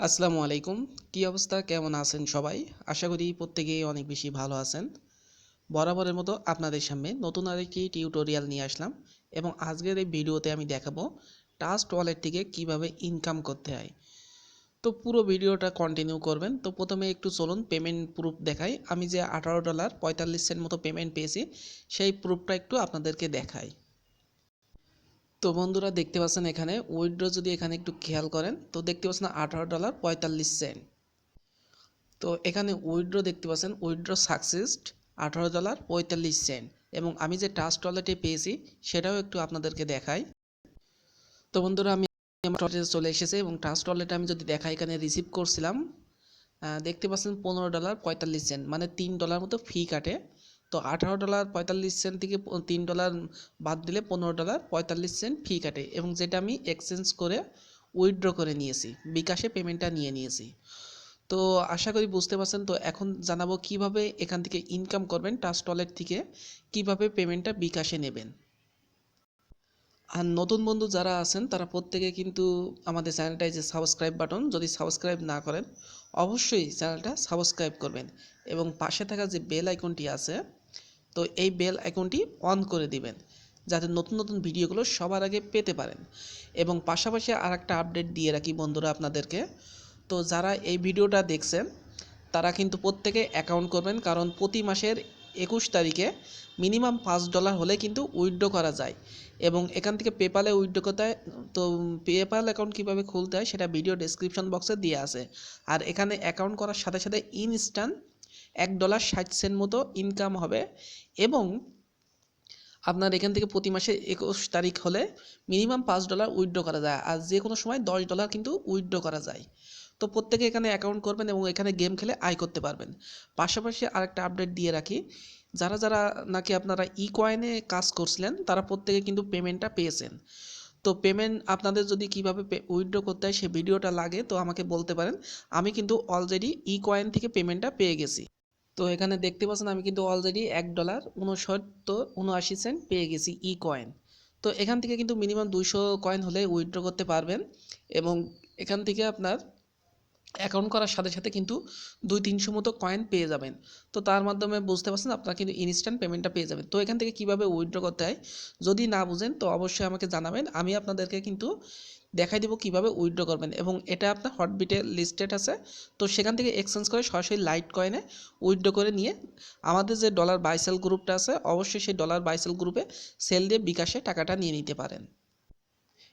আসসালামু আলাইকুম। কী অবস্থা? কেমন আছেন সবাই? আশা করি প্রত্যেকেই অনেক বেশি ভালো আছেন। বরাবরের মতো আপনাদের সামনে নতুন আরেকটি টিউটোরিয়াল নিয়ে আসলাম এবং আজকের এই ভিডিওতে আমি দেখাবো টাস্ট ওয়ালেট থেকে কীভাবে ইনকাম করতে হয়। তো পুরো ভিডিওটা কন্টিনিউ করবেন। তো প্রথমে একটু চলুন পেমেন্ট প্রুফ দেখাই। আমি যে আঠারো ডলার পঁয়তাল্লিশ সেন্ট মতো পেমেন্ট পেয়েছি, সেই প্রুফটা একটু আপনাদেরকে দেখাই। তো বন্ধুরা দেখতে পাচ্ছেন এখানে উইথড্র যদি এখানে একটু খেয়াল করেন, তো দেখতে পাচ্ছেন আঠারো ডলার পঁয়তাল্লিশ সেন্ট তো এখানে উইথড্র দেখতে পাচ্ছেন উইথড্র সাকসেসড আঠারো ডলার পঁয়তাল্লিশ সেন্ট এবং আমি যে ট্রাস্ট ওয়ালেটে পেয়েছি, সেটাও একটু আপনাদেরকে দেখাই। তো বন্ধুরা, আমি আমার চলে এসেছে এবং ট্রাস্ট ওয়ালেটে আমি যদি দেখাই, এখানে রিসিভ করছিলাম দেখতে পাচ্ছেন পনেরো ডলার পঁয়তাল্লিশ সেন্ট মানে তিন ডলার মতো ফি কাটে। তো আঠারো ডলার পঁয়তাল্লিশ সেন্ট থেকে তিন ডলার বাদ দিলে পনেরো ডলার পঁয়তাল্লিশ সেন্ট ফি কাটে এবং যেটা আমি এক্সচেঞ্জ করে উইথড্র করে নিয়েছি, বিকাশে পেমেন্টটা নিয়ে নিয়েছি। তো আশা করি বুঝতে পারছেন, তো এখন জানাব কীভাবে এখান থেকে ইনকাম করবেন ট্রাস্ট ওয়ালেট থেকে, কীভাবে পেমেন্টটা বিকাশে নেবেন। আর নতুন বন্ধু যারা আছেন, তারা প্রত্যেকে কিন্তু আমাদের চ্যানেলটায় যে সাবস্ক্রাইব বাটন যদি সাবস্ক্রাইব না করেন, অবশ্যই চ্যানেলটা সাবস্ক্রাইব করবেন এবং পাশে থাকা যে বেল আইকনটি আছে তো এই বেল আইকনটি অন করে দিবেন, যাতে নতুন নতুন ভিডিওগুলো সবার আগে পেতে পারেন। এবং পাশাপাশি আর একটা আপডেট দিয়ে রাখি বন্ধুরা আপনাদেরকে, তো যারা এই ভিডিওটা দেখছেন, তারা কিন্তু প্রত্যেকে অ্যাকাউন্ট করবেন, কারণ প্রতি মাসের একুশ তারিখে মিনিমাম পাঁচ ডলার হলে কিন্তু উইথড্র করা যায়। এবং এখান থেকে পেপালে উইথড্র করতে তো পেপাল অ্যাকাউন্ট কীভাবে খুলতে হয় সেটা ভিডিও ডেসক্রিপশন বক্সে দিয়ে আছে। আর এখানে অ্যাকাউন্ট করার সাথে সাথে ইনস্ট্যান্ট এক ডলার ষাট সেন্ট মতো ইনকাম হবে এবং আপনার এখান থেকে প্রতি মাসে একুশ তারিখ হলে মিনিমাম পাঁচ ডলার উইথড্র করা যায়। আর যে কোনো সময় দশ ডলার কিন্তু উইথড্র করা যায়। তো প্রত্যেকে এখানে অ্যাকাউন্ট করবেন এবং এখানে গেম খেলে আয় করতে পারবেন। পাশাপাশি আরেকটা আপডেট দিয়ে রাখি, যারা যারা নাকি আপনারা ই কয়েনে কাজ করছিলেন, তারা প্রত্যেকে কিন্তু পেমেন্টটা পেয়েছেন। তো পেমেন্ট আপনাদের যদি কীভাবে উইথড্র করতে হয়, সে ভিডিওটা লাগে, তো আমাকে বলতে পারেন। আমি কিন্তু অলরেডি ই কয়েন থেকে পেমেন্টটা পেয়ে গেছি। তো এখানে দেখতে পাচ্ছেন আমি কিন্তু অলরেডি এক ডলার উনসত্তর, উনআশি সেন্ট পেয়ে গেছি ই কয়েন তো এখান থেকে কিন্তু মিনিমাম দুইশো কয়েন হলে উইথড্র করতে পারবেন এবং এখান থেকে আপনার অ্যাকাউন্ট করার সাথে সাথে কিন্তু দুই তিনশো মতো কয়েন পেয়ে যাবেন। তো তার মাধ্যমে বুঝতে পারছেন আপনারা কিন্তু ইনস্ট্যান্ট পেমেন্টটা পেয়ে যাবেন। তো এখান থেকে কীভাবে উইথড্র করতে হয়? যদি না বুঝেন তো অবশ্যই আমাকে জানাবেন। আমি আপনাদেরকে কিন্তু দেখাই দেবো কীভাবে উইথড্র করবেন। এবং এটা আপনার হটবিটে লিস্টেড আছে। তো সেখান থেকে এক্সচেঞ্জ করে সরাসরি লাইট কয়েনে উইথড্র করে নিয়ে আমাদের যে ডলার বাইসেল গ্রুপটা আছে, অবশ্যই সেই ডলার বাইসেল গ্রুপে সেল দিয়ে বিকাশে টাকাটা নিয়ে নিতে পারেন।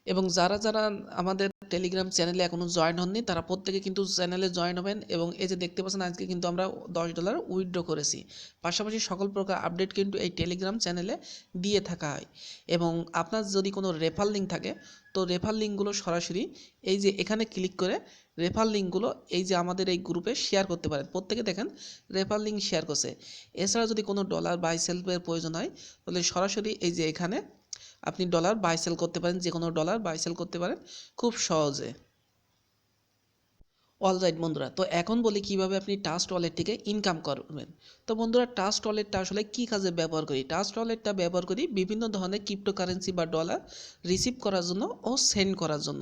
এবং যারা যারা আমাদের টেলিগ্রাম চ্যানেলে এখনও জয়েন হননি, তারা প্রত্যেকে কিন্তু চ্যানেলে জয়েন হবেন এবং এই যে দেখতে পাচ্ছেন আজকে কিন্তু আমরা দশ ডলার উইথড্র করেছি। পাশাপাশি সকল প্রকার আপডেট কিন্তু এই টেলিগ্রাম চ্যানেলে দিয়ে থাকা হয়। এবং আপনার যদি কোনো রেফার লিঙ্ক থাকে, তো রেফার লিঙ্কগুলো সরাসরি এই যে এখানে ক্লিক করে রেফার লিঙ্কগুলো এই যে আমাদের এই গ্রুপে শেয়ার করতে পারেন। প্রত্যেকে দেখেন রেফার লিঙ্ক শেয়ার করছে। এছাড়া যদি কোনো ডলার বাই সেলফের প্রয়োজন হয়, তাহলে সরাসরি এই যে এখানে আপনি ডলার বাই সেল করতে পারেন যে কোনো ডলার বাই সেল করতে পারেন, খুব সহজে। অলরাইট বন্ধুরা, তো এখন বলি কীভাবে আপনি ট্রাস্ট ওয়ালেট থেকে ইনকাম করবেন। তো বন্ধুরা ট্রাস্ট ওয়ালেটটা আসলে কী কাজে ব্যবহার করি? ট্রাস্ট ওয়ালেটটা ব্যবহার করি বিভিন্ন ধরনের ক্রিপ্টোকারেন্সি বা ডলার রিসিভ করার জন্য ও সেন্ড করার জন্য।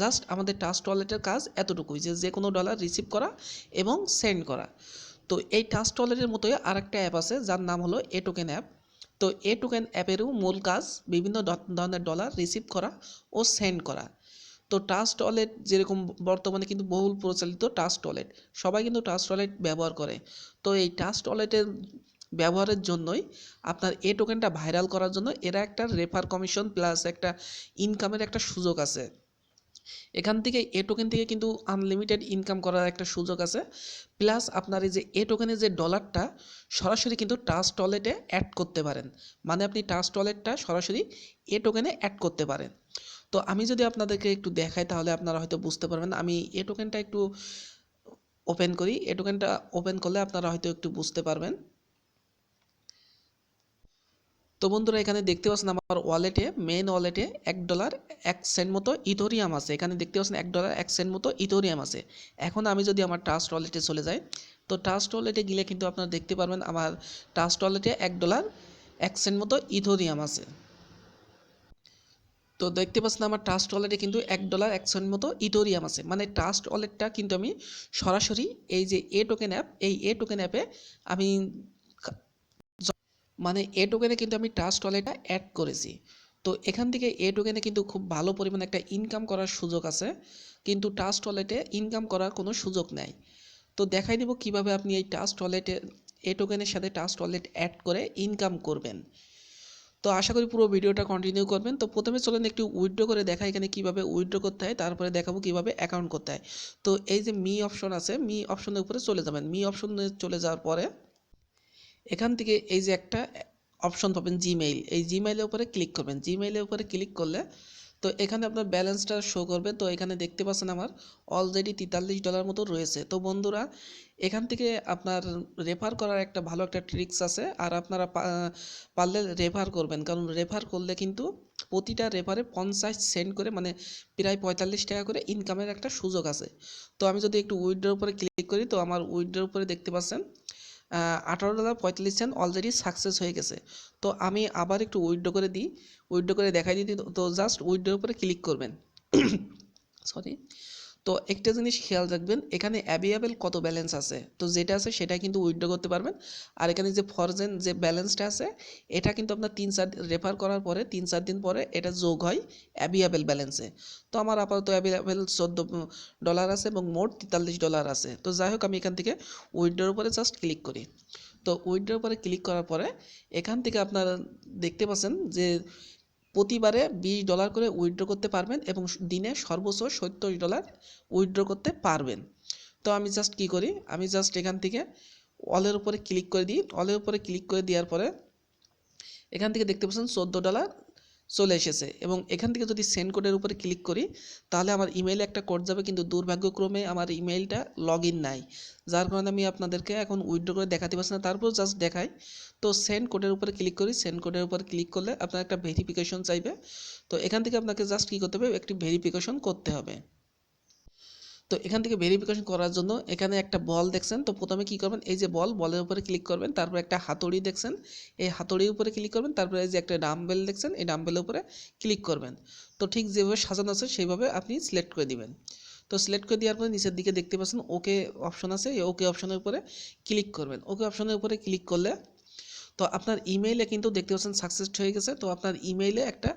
জাস্ট আমাদের ট্রাস্ট ওয়ালেটের কাজ এতটুকুই যে যে কোনো ডলার রিসিভ করা এবং সেন্ড করা। তো এই ট্রাস্ট ওয়ালেটের মতোই আরেকটা অ্যাপ আছে, যার নাম হলো এ টোকেন অ্যাপ তো এ টোকেন অ্যাপেরও মূল কাজ বিভিন্ন ধরনের ডলার রিসিভ করা ও সেন্ড করা। তো ট্রাস্ট ওয়ালেট যেরকম বর্তমানে কিন্তু বহুল প্রচলিত ট্রাস্ট ওয়ালেট সবাই কিন্তু ট্রাস্ট ওয়ালেট ব্যবহার করে। তো এই ট্রাস্ট ওয়ালেটের ব্যবহারের জন্যই আপনার এ টোকেনটা ভাইরাল করার জন্য এরা একটা রেফার কমিশন প্লাস একটা ইনকামের একটা সুযোগ আছে। এখান থেকে এ টোকেন থেকে কিন্তু আনলিমিটেড ইনকাম করার একটা সুযোগ আছে। প্লাস আপনার এই যে এ টোকেনের যে ডলারটা সরাসরি কিন্তু ট্রাস্ট ওয়ালেটে অ্যাড করতে পারেন। মানে আপনি ট্রাস্ট ওয়ালেটটা সরাসরি এ টোকেনে অ্যাড করতে পারেন। তো আমি যদি আপনাদেরকে একটু দেখাই তাহলে আপনারা হয়তো বুঝতে পারবেন। আমি এ টোকেনটা একটু ওপেন করি। এ টোকেনটা ওপেন করলে আপনারা হয়তো একটু বুঝতে পারবেন। তো বন্ধুরা, এখানে দেখতে পাচ্ছেন আমার ওয়ালেটে মেন ওয়ালেটে এক ডলার এক সেন্ট মতো ইথোরিয়াম আছে। এখানে দেখতে পাচ্ছেন এক ডলার এক সেন্ট মতো ইথোরিয়াম আছে। এখন আমি যদি আমার ট্রাস্ট ওয়ালেটে চলে যাই, তো ট্রাস্ট ওয়ালেটে গেলে কিন্তু আপনারা দেখতে পারবেন আমার ট্রাস্ট ওয়ালেটে এক ডলার এক সেন্ট মতো ইথোরিয়াম আছে। তো দেখতে পাচ্ছেন আমার ট্রাস্ট ওয়ালেটে কিন্তু এক ডলার এক সেন্ট মতো ইটোরিয়াম আছে। মানে ট্রাস্ট ওয়ালেটটা কিন্তু আমি সরাসরি এই যে এ টোকেন অ্যাপ এই এ টোকেন অ্যাপে আমি মানে এ টোকেনে কিন্তু আমি ট্রাস্ট ওয়ালেটটা অ্যাড করেছি। তো এখান থেকে এ টোকেনে কিন্তু খুব ভালো পরিমাণে একটা ইনকাম করার সুযোগ আছে, কিন্তু ট্রাস্ট ওয়ালেটে ইনকাম করার কোনো সুযোগ নেই। তো দেখাই দিব কীভাবে আপনি এই ট্রাস্ট ওয়ালেটে এ টোকেনের সাথে ট্রাস্ট ওয়ালেট অ্যাড করে ইনকাম করবেন। তো আশা করি পুরো ভিডিওটা কন্টিনিউ করবেন। তো প্রথমে চলেন একটু উইথড্র করে দেখা এখানে কীভাবে উইথড্র করতে হয়, তারপরে দেখাবো কীভাবে অ্যাকাউন্ট করতে হয়। তো এই যে মি অপশন আছে মি অপশনের উপরে চলে যাবেন। মি অপশনে চলে যাওয়ার পরে এখান থেকে এই যে একটা অপশন পাবেন জিমেইল এই জিমেইলের উপরে ক্লিক করবেন। জিমেইলের উপরে ক্লিক করলে তো এখানে আপনার ব্যালেন্সটা শো করবে। তো এখানে দেখতে পাচ্ছেন আমার অলরেডি তেতাল্লিশ ডলার মতো রয়েছে। তো বন্ধুরা, এখান থেকে আপনার রেফার করার একটা ভালো একটা ট্রিক্স আছে। আর আপনারা পারলে রেফার করবেন। কারণ রেফার করলে কিন্তু প্রতিটা রেফারে পঞ্চাশ সেন্ট করে মানে প্রায় পঁয়তাল্লিশ টাকা করে ইনকামের একটা সুযোগ আছে। তো আমি যদি একটু উইড্রোর উপরে ক্লিক করি, তো আমার উইড্রোর উপরে দেখতে পাচ্ছেন আঠারো ডলার পঁয়তাল্লিশ সেন্ট অলরেডি সাকসেস হয়ে গেছে। তো আমি আবার একটু উইড্রো করে দিই। উইড্রো করে দেখাই দিই, তো জাস্ট উইড্রোর উপরে ক্লিক করবেন। সরি তো একটা জিনিস খেয়াল রাখবেন, এখানে অ্যাভেলেবেল কত ব্যালেন্স আছে? তো যেটা আছে সেটা কিন্তু উইথড্র করতে পারবেন। আর এখানে যে ফরজেন যে ব্যালেন্সটা আছে, এটা কিন্তু আপনার তিন চার রেফার করার পরে, তিন চার দিন পরে এটা যোগ হয় অ্যাভেলেবেল ব্যালেন্সে তো আমার আপাতত অ্যাভেলেবেল চোদ্দ ডলার আছে এবং মোট তেতাল্লিশ ডলার আছে। তো যাই হোক, আমি এখান থেকে উইথড্রোর উপরে জাস্ট ক্লিক করি। তো উইথড্রোর উপরে ক্লিক করার পরে, এখান থেকে আপনারা দেখতে পাচ্ছেন যে প্রতিবারে বিশ ডলার করে উইথড্র করতে পারবেন এবং দিনে সর্বোচ্চ সত্তর ডলার উইথড্র করতে পারবেন। তো আমি জাস্ট কি করি? আমি জাস্ট এখান থেকে অলের উপরে ক্লিক করে দিই। অলের উপরে ক্লিক করে দেওয়ার পরে এখান থেকে দেখতে পাচ্ছেন চোদ্দ ডলার। চলে এসেছে। এবং এখান থেকে যদি সেন্ড কোডের উপরে ক্লিক করি, তাহলে আমার ইমেইলে একটা কোড যাবে, কিন্তু দুর্ভাগ্যক্রমে আমার ইমেইলটা লগ ইন নাই। যার কারণে আমি আপনাদেরকে এখন উইথড্র করে দেখাতে পারছি না তারপর জাস্ট দেখাই। তো সেন্ড কোডের উপরে ক্লিক করি সেন্ড কোডের উপর ক্লিক করলে আপনার একটা ভেরিফিকেশন চাইবে। তো এখান থেকে আপনাকে জাস্ট কী করতে হবে, একটি ভেরিফিকেশন করতে হবে। তো এখান থেকে ভেরিফিকেশন করার জন্য এখানে একটা বল দেখছেন। তো প্রথমে কি করবেন? এই যে বল বলের উপরে ক্লিক করবেন। তারপর একটা হাতুড়ি দেখছেন। এই হাতুড়ির উপরে ক্লিক করবেন। তারপরে এই যে একটা ডাম্বেল দেখছেন, এই ডাম্বেলের উপরে ক্লিক করবেন। তো ঠিক যেভাবে সাজানো আছে, সেইভাবে আপনি সিলেক্ট করে দিবেন। তো সিলেক্ট করে দেওয়ার পরে নিচের দিকে দেখতে পাচ্ছেন ওকে অপশন আছে। এই ওকে অপশনের উপরে ক্লিক করবেন। ওকে অপশনের উপরে ক্লিক করলে তো আপনার ইমেইলে কিন্তু দেখতে পাচ্ছেন সাকসেস হয়ে গেছে। তো আপনার ইমেইলে একটা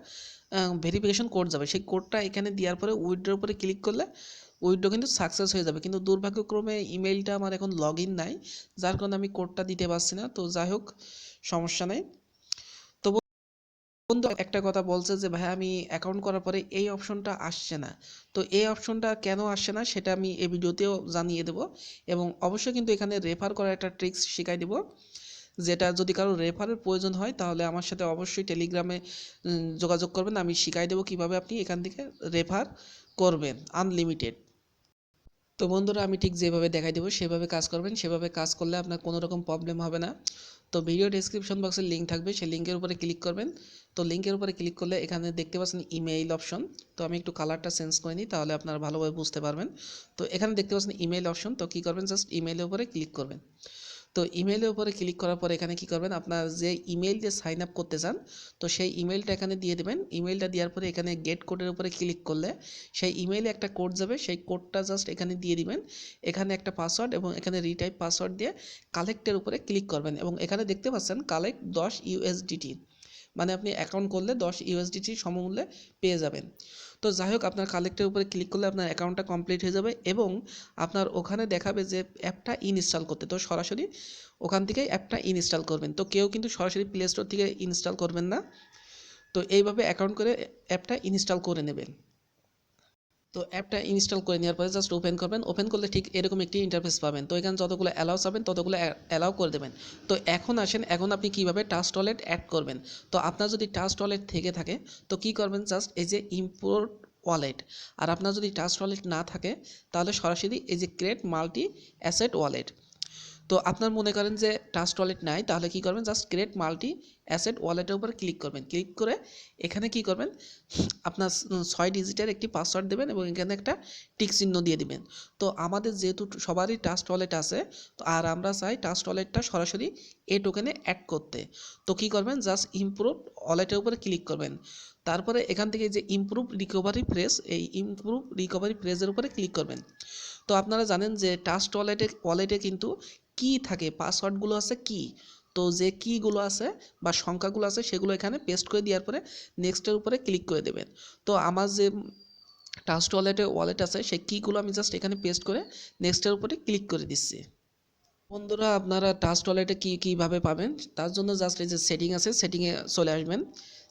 ভেরিফিকেশন কোড যাবে। সেই কোডটা এখানে দেওয়ার পরে উইথড্রোর উপরে ক্লিক করলে উইথড্রো কিন্তু সাকসেস হয়ে যাবে। কিন্তু দুর্ভাগ্যক্রমে ইমেইলটা আমার এখন লগ ইন নাই, যার কারণে আমি কোডটা দিতে পারছি না। তো যাই হোক, সমস্যা নেই। তো বন্ধু একটা কথা বলছে যে, ভাই, আমি অ্যাকাউন্ট করার পরে এই অপশনটা আসছে না। তো এই অপশনটা কেন আসছে না, সেটা আমি এই ভিডিওতেও জানিয়ে দেবো এবং অবশ্যই কিন্তু এখানে রেফার করার একটা ট্রিক্স শেখাই দেবো, যেটা যদি কারও রেফারের প্রয়োজন হয়, তাহলে আমার সাথে অবশ্যই টেলিগ্রামে যোগাযোগ করবেন। আমি শিখাই দেবো কীভাবে আপনি এখান থেকে রেফার করবেন আনলিমিটেড তো বন্ধুরা আমি ঠিক যেভাবে দেখাই দেবো, সেভাবে কাজ করবেন, সেভাবে কাজ করলে আপনার কোনো রকম প্রবলেম হবে না। তো ভিডিও ডিসক্রিপশন বক্সে লিঙ্ক থাকবে, সেই লিঙ্কের উপরে ক্লিক করবেন। তো লিঙ্কের উপরে ক্লিক করলে এখানে দেখতে পাচ্ছেন ইমেইল অপশন তো আমি একটু কালারটা চেঞ্জ করে নিই, তাহলে আপনারা ভালোভাবে বুঝতে পারবেন। তো এখানে দেখতে পাচ্ছেন ইমেইল অপশন তো কী করবেন? জাস্ট ইমেইলের উপরে ক্লিক করবেন। তো ইমেইলের উপরে ক্লিক করার পর এখানে কি করবেন? আপনার যে ইমেইল দিয়ে সাইন আপ করতে চান, তো সেই ইমেইলটা এখানে দিয়ে দেবেন। ইমেইলটা দেওয়ার পরে এখানে গেট কোডের উপরে ক্লিক করলে সেই ইমেইলে একটা কোড যাবে, সেই কোডটা জাস্ট এখানে দিয়ে দিবেন। এখানে একটা পাসওয়ার্ড এবং এখানে রিটাইপ পাসওয়ার্ড দিয়ে কালেক্টের উপরে ক্লিক করবেন এবং এখানে দেখতে পাচ্ছেন কালেক্ট দশ ইউএসডিটি মানে আপনি অ্যাকাউন্ট করলে দশ ইউএসডিটি সমমূল্যে পেয়ে যাবেন। তো যাই হোক, আপনার কালেক্টের উপরে ক্লিক করলে আপনার অ্যাকাউন্টটা কমপ্লিট হয়ে যাবে এবং আপনার ওখানে দেখাবে যে অ্যাপটা ইনস্টল করতে। তো সরাসরি ওখান থেকে অ্যাপটা ইনস্টল করবেন। তো কেউ কিন্তু সরাসরি প্লে স্টোর থেকে ইনস্টল করবেন না। তো এইভাবে অ্যাকাউন্ট করে অ্যাপটা ইনস্টল করে নেবেন। তো অ্যাপটা ইনস্টল করে নেওয়ার পরে জাস্ট ওপেন করবেন। ওপেন করলে ঠিক এরকম একটি ইন্টারফেস পাবেন। তো এখানে যতগুলো অ্যালাউস পাবেন ততগুলো অ্যালাউ করে দেবেন। তো এখন আসেন, এখন আপনি কীভাবে টাচ টয়লেট অ্যাড করবেন? তো আপনার যদি টাচ টয়লেট থেকে থাকে, তো কি করবেন জাস্ট এই যে ইম্পোর্ট ওয়ালেট আর আপনার যদি টাচ ওয়ালেট না থাকে, তাহলে সরাসরি এই যে ক্রিয়েট মাল্টি অ্যাসেট ওয়ালেট তো আপনার মনে করেন যে ট্রাস্ট ওয়ালেট নাই, তাহলে কি করবেন? জাস্ট ক্রিয়েট মাল্টি অ্যাসেট ওয়ালেটের উপর ক্লিক করবেন। ক্লিক করে এখানে কি করবেন? আপনার ছয় ডিজিটের একটি পাসওয়ার্ড দেবেন এবং এখানে একটা টিক চিহ্ন দিয়ে দিবেন। তো আমাদের যেহেতু সবারই ট্রাস্ট ওয়ালেট আছে, তো আর আমরা চাই ট্রাস্ট ওয়ালেটটা সরাসরি এ টোকেনে অ্যাড করতে। তো কি করবেন? জাস্ট ইমপ্রুভ ওয়ালেটের উপরে ক্লিক করবেন। তারপরে এখান থেকে যে ইমপ্রুভ রিকভারি প্রেস এই ইমপ্রুভ রিকভারি প্রেসের উপরে ক্লিক করবেন। তো আপনারা জানেন যে টাস্ট ওয়ালেটে ওয়ালেটে কিন্তু কি থাকে পাসওয়ার্ডগুলো আছে কি? তো যে কীগুলো আছে বা সংখ্যাগুলো আছে সেগুলো এখানে পেস্ট করে দেওয়ার পরে নেক্সটের উপরে ক্লিক করে দেবেন। তো আমার যে টাস্ট ওয়ালেটে ওয়ালেট আছে, সেই কীগুলো আমি জাস্ট এখানে পেস্ট করে নেক্সটের উপরে ক্লিক করে দিচ্ছি। বন্ধুরা, আপনারা টাস্ট ওয়ালেটে কী কীভাবে পাবেন? তার জন্য জাস্ট এই যে সেটিং আছে সেটিংয়ে চলে আসবেন।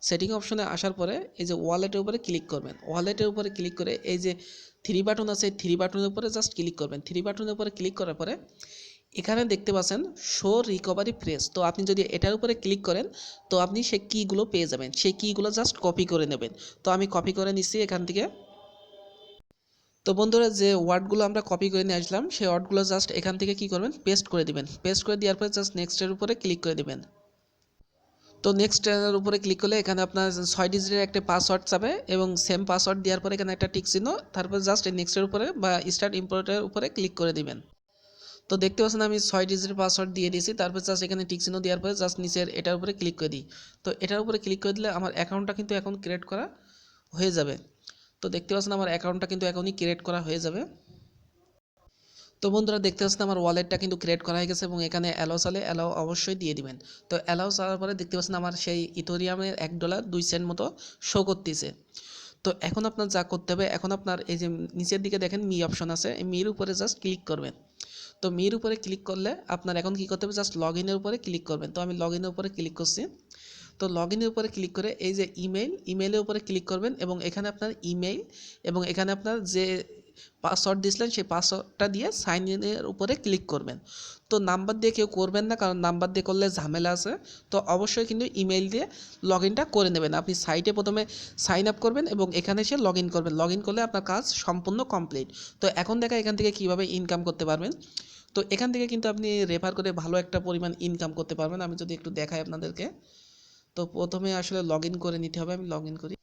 সেটিং অপশনে আসার পরে এই যে ওয়ালেটের উপরে ক্লিক করবেন। ওয়ালেটের উপরে ক্লিক করে এই যে থ্রি বাটন আছে থ্রি বাটনের উপরে জাস্ট ক্লিক করবেন। থ্রি বাটনের উপরে ক্লিক করার পরে এখানে দেখতে পাচ্ছেন শো রিকভারি প্রেস। তো আপনি যদি এটার উপরে ক্লিক করেন, তো আপনি সে কীগুলো পেয়ে যাবেন। সেই কীগুলো জাস্ট কপি করে নেবেন। তো আমি কপি করে নিচ্ছি এখান থেকে। তো বন্ধুরা, যে ওয়ার্ডগুলো আমরা কপি করে নিয়ে আসলাম, সেই ওয়ার্ডগুলো জাস্ট এখান থেকে কি করবেন? পেস্ট করে দিবেন। পেস্ট করে দেওয়ার পরে জাস্ট নেক্সটের উপরে ক্লিক করে দিবেন। তো নেক্সট এর উপরে ক্লিক করলে এখানে আপনার ছয় ডিজিটের একটা পাসওয়ার্ড যাবে এবং সেম পাসওয়ার্ড দেওয়ার পরে এখানে একটা টিক চিহ্ন, তারপর জাস্ট নেক্সটের উপরে বা স্টার্ট ইম্পোর্টের উপরে ক্লিক করে দিবেন। তো দেখতে পাচ্ছেন আমি ছয় ডিজিটের পাসওয়ার্ড দিয়ে দিয়েছি। তারপর জাস্ট এখানে টিক চিহ্ন দেওয়ার পরে জাস্ট নিচের এটার উপরে ক্লিক করে দিই। তো এটার উপরে ক্লিক করে দিলে আমার অ্যাকাউন্টটা কিন্তু এখন ক্রিয়েট করা হয়ে যাবে। তো দেখতে পাচ্ছেন আমার অ্যাকাউন্টটা কিন্তু এখনই ক্রিয়েট করা হয়ে যাবে। তো বন্ধুরা দেখতে পাচ্ছেন আমার ওয়ালেটটা কিন্তু ক্রিয়েট করা হয়ে গেছে এবং এখানে অ্যালাউ চালে অ্যালাউ অবশ্যই দিয়ে দিবেন। তো অ্যালাউ চালার পরে দেখতে পাচ্ছেন আমার সেই ইথোরিয়ামের এক ডলার দুই সেন্ট মতো শো করতেছে। তো এখন আপনার যা করতে হবে, এখন আপনার এই যে নিচের দিকে দেখেন মি অপশন আছে, এই মির উপরে জাস্ট ক্লিক করবেন। তো মির উপরে ক্লিক করলে আপনার এখন কী করতে হবে? জাস্ট লগ ইনের উপরে ক্লিক করবেন। তো আমি লগ ইনের উপরে ক্লিক করছি। তো লগ ইনের উপরে ক্লিক করে এই যে ইমেল ইমেলের উপরে ক্লিক করবেন এবং এখানে আপনার ইমেল এবং এখানে আপনার যে পাসওয়ার্ড দিয়েছিলেন, সেই পাসওয়ার্ডটা দিয়ে সাইন ইনের উপরে ক্লিক করবেন। তো নাম্বার দিয়ে কেউ করবেন না, কারণ নাম্বার দিয়ে করলে ঝামেলা আছে। তো অবশ্যই কিন্তু ইমেল দিয়ে লগ ইনটা করে নেবেন। আপনি সাইটে প্রথমে সাইন আপ করবেন এবং এখানে এসে লগ ইন করবেন। লগ ইন করলে আপনার কাজ সম্পূর্ণ কমপ্লিট তো এখন দেখা এখান থেকে কীভাবে ইনকাম করতে পারবেন। তো এখান থেকে কিন্তু আপনি রেফার করে ভালো একটা পরিমাণ ইনকাম করতে পারবেন। আমি যদি একটু দেখাই আপনাদেরকে। তো প্রথমে আসলে লগ ইন করে নিতে হবে। আমি লগ ইন করি।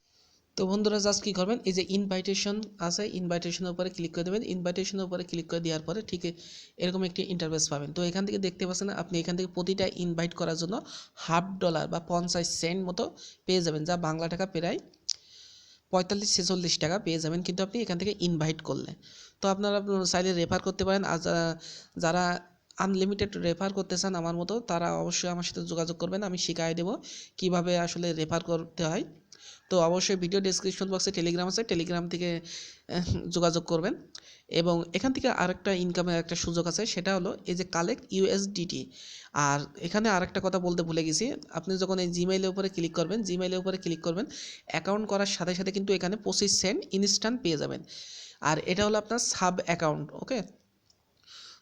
তো বন্ধুরা জাস্ট কী করবেন? এই যে ইনভাইটেশন আছে ইনভাইটেশনের উপরে ক্লিক করে দেবেন। ইনভাইটেশনের উপরে ক্লিক করে দেওয়ার পরে ঠিক এরকম একটি ইন্টারভেস পাবেন। তো এখান থেকে দেখতে পাচ্ছেন আপনি এখান থেকে প্রতিটা ইনভাইট করার জন্য হাফ ডলার বা পঞ্চাশ সেন্ট মতো পেয়ে যাবেন, যা বাংলা টাকা প্রায় পঁয়তাল্লিশ ছেচল্লিশ টাকা পেয়ে যাবেন কিন্তু আপনি এখান থেকে ইনভাইট করলে। তো আপনারা চাইলে রেফার করতে পারেন। আর যারা- যারা আনলিমিটেড রেফার করতে চান আমার মতো, তারা অবশ্যই আমার সাথে যোগাযোগ করবেন। আমি শিখাই দেবো কীভাবে আসলে রেফার করতে হয়। তো অবশ্যই ভিডিও ডেসক্রিপশন বক্সে টেলিগ্রাম আছে টেলিগ্রাম থেকে যোগাযোগ করবেন। এবং এখান থেকে আরেকটা ইনকামের একটা সুযোগ আছে, সেটা হলো এই যে কালেক্ট ইউএসডিটি আর এখানে আরেকটা কথা বলতে ভুলে গেছি, আপনি যখন এই জিমেইলের উপরে ক্লিক করবেন জিমেইলের উপরে ক্লিক করবেন অ্যাকাউন্ট করার সাথে সাথে কিন্তু এখানে পঁচিশ সেন্ট ইনস্ট্যান্ট পেয়ে যাবেন। আর এটা হলো আপনার সাব অ্যাকাউন্ট ওকে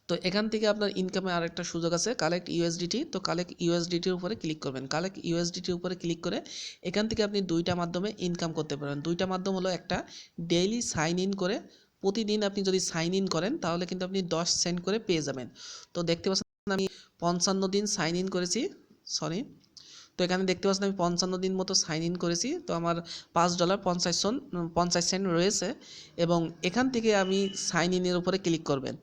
তো এখান থেকে আপনার ইনকামে আরেকটা সুযোগ আছে কালেক্ট ইউএসডিটি তো কালেক্ট ইউএসডিটির উপরে ক্লিক করবেন। কালেক্ট ইউএসডিটির উপরে ক্লিক করে এখান থেকে আপনি দুইটা মাধ্যমে ইনকাম করতে পারেন। দুইটা মাধ্যম হলো একটা ডেইলি সাইন ইন করে প্রতিদিন আপনি যদি সাইন ইন করেন, তাহলে কিন্তু আপনি দশ সেন্ট করে পেয়ে যাবেন। তো দেখতে পাচ্ছেন আমি পঞ্চান্ন দিন সাইন ইন করেছি সরি তো এখানে দেখতে পাচ্ছেন আমি পঞ্চান্ন দিন মতো সাইন ইন করেছি। তো আমার পাঁচ ডলার পঞ্চাশ সন পঞ্চাশ সেন্ট রয়েছে এবং এখান থেকে আমি সাইন ইনের উপরে ক্লিক করবেন।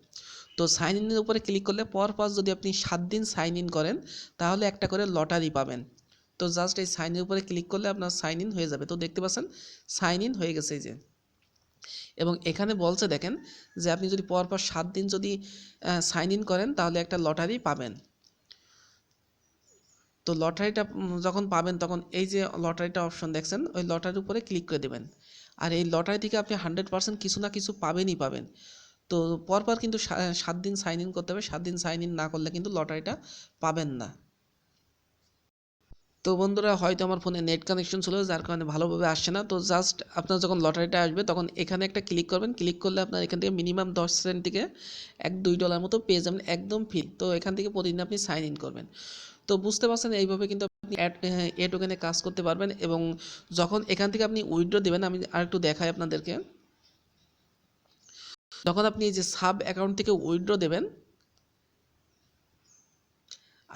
তো সাইন ইনের উপরে ক্লিক করলে পর পর যদি আপনি সাত দিন সাইন ইন করেন, তাহলে একটা করে লটারি পাবেন। তো জাস্ট এই সাইনের উপরে ক্লিক করলে আপনার সাইন ইন হয়ে যাবে। তো দেখতে পাচ্ছেন সাইন ইন হয়ে গেছে এই যে। এবং এখানে বলছে দেখেন যে আপনি যদি পরপর সাত দিন যদি সাইন ইন করেন, তাহলে একটা লটারি পাবেন। তো লটারিটা যখন পাবেন, তখন এই যে লটারিটা অপশন দেখছেন, ওই লটারির উপরে ক্লিক করে দেবেন। আর এই লটারি থেকে আপনি হান্ড্রেড পার্সেন্ট কিছু না কিছু পাবেনই পাবেন। তো পরপর কিন্তু সাত দিন সাইন ইন করতে হবে। সাত দিন সাইন ইন না করলে কিন্তু লটারিটা পাবেন না। তো বন্ধুরা, হয়তো আমার ফোনে নেট কানেকশন ছিল, যার কারণে ভালোভাবে আসছে না। তো জাস্ট আপনার যখন লটারিটা আসবে, তখন এখানে একটা ক্লিক করবেন। ক্লিক করলে আপনার এখান থেকে মিনিমাম দশ সেন্ট থেকে এক, দুই ডলার মতো পেয়ে যাবেন একদম ফ্রি তো এখান থেকে প্রতিদিন আপনি সাইন ইন করবেন। তো বুঝতে পারছেন, এইভাবে কিন্তু আপনি এ টোকেনে কাজ করতে পারবেন এবং যখন এখান থেকে আপনি উইড্রো দেবেন, আমি আরেকটু দেখাই আপনাদেরকে। যখন আপনি এই যে সাব অ্যাকাউন্ট থেকে উইথড্র দেবেন,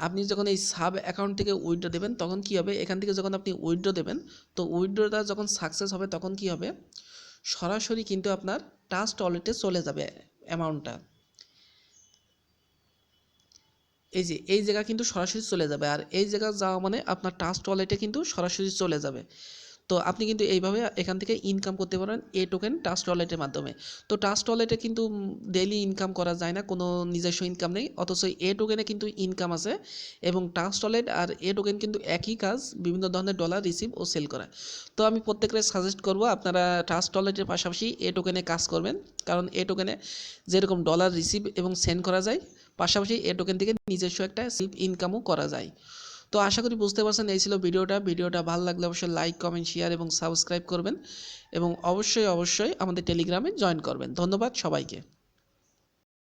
আপনি যখন এই সাব অ্যাকাউন্ট থেকে উইথড্র দেবেন, তখন কি হবে? এখান থেকে যখন আপনি উইথড্র দেবেন, তো উইথড্রটা যখন সাকসেস হবে, তখন কি হবে? সরাসরি কিন্তু আপনার টাস্ট ওয়ালেটে চলে যাবে অ্যামাউন্টটা এই যে, এই জায়গা কিন্তু সরাসরি চলে যাবে। আর এই জায়গা যাওয়া মানে আপনার টাস্ট ওয়ালেটে কিন্তু সরাসরি চলে যাবে। তো আপনি কিন্তু এইভাবে এখান থেকে ইনকাম করতে পারেন এ টোকেন টাস্ট ওয়ালেটের মাধ্যমে। তো টাস্ট ওয়ালেটে কিন্তু ডেইলি ইনকাম করা যায় না, কোনো নিজস্ব ইনকাম নেই, অথচ এ টোকেনে কিন্তু ইনকাম আছে এবং টাস্ট ওয়ালেট আর এ টোকেন কিন্তু একই কাজ, বিভিন্ন ধরনের ডলার রিসিভ ও সেল করা। তো আমি প্রত্যেকের সাজেস্ট করব, আপনারা ট্রাস্ট ওয়ালেটের পাশাপাশি এ টোকেনে কাজ করবেন, কারণ এ টোকেনে যেরকম ডলার রিসিভ এবং সেন্ড করা যায়, পাশাপাশি এ টোকেন থেকে নিজস্ব একটা সেলফ ইনকামও করা যায়। তো আশা করি বুঝতে পারছেন, এই ছিল ভিডিওটা। ভিডিওটা ভালো লাগলে অবশ্যই লাইক কমেন্ট শেয়ার এবং সাবস্ক্রাইব করবেন। এবং অবশ্যই অবশ্যই আমাদের টেলিগ্রামে জয়েন করবেন। ধন্যবাদ সবাইকে।